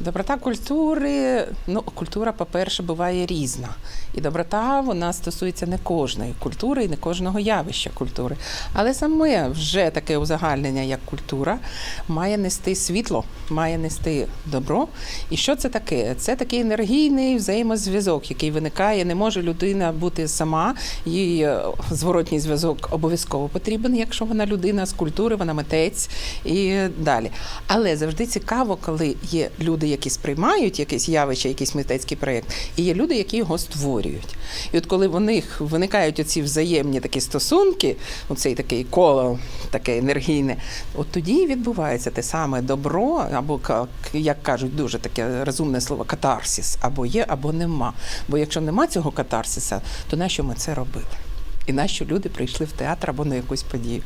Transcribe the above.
Доброта культури, ну культура, по-перше, буває різна. І доброта вона стосується не кожної культури і не кожного явища культури. Але саме вже таке узагальнення, як культура, має нести світло, має нести добро. І що це таке? Це такий енергійний взаємозв'язок, який виникає. Не може людина бути сама. Їй е, зворотній зв'язок обов'язково потрібен, якщо вона людина з культури, вона митець і далі. Але завжди цікаво, коли є люди, які сприймають якесь явище, якийсь мистецький проєкт, і є люди, які його створюють. І от коли в них виникають оці взаємні такі стосунки, оцей такий коло таке енергійне, от тоді відбувається те саме добро, або як кажуть, дуже таке розумне слово катарсис, або є, або нема. Бо якщо нема цього катарсиса, то нащо ми це робили? І нащо люди прийшли в театр або на якусь подію?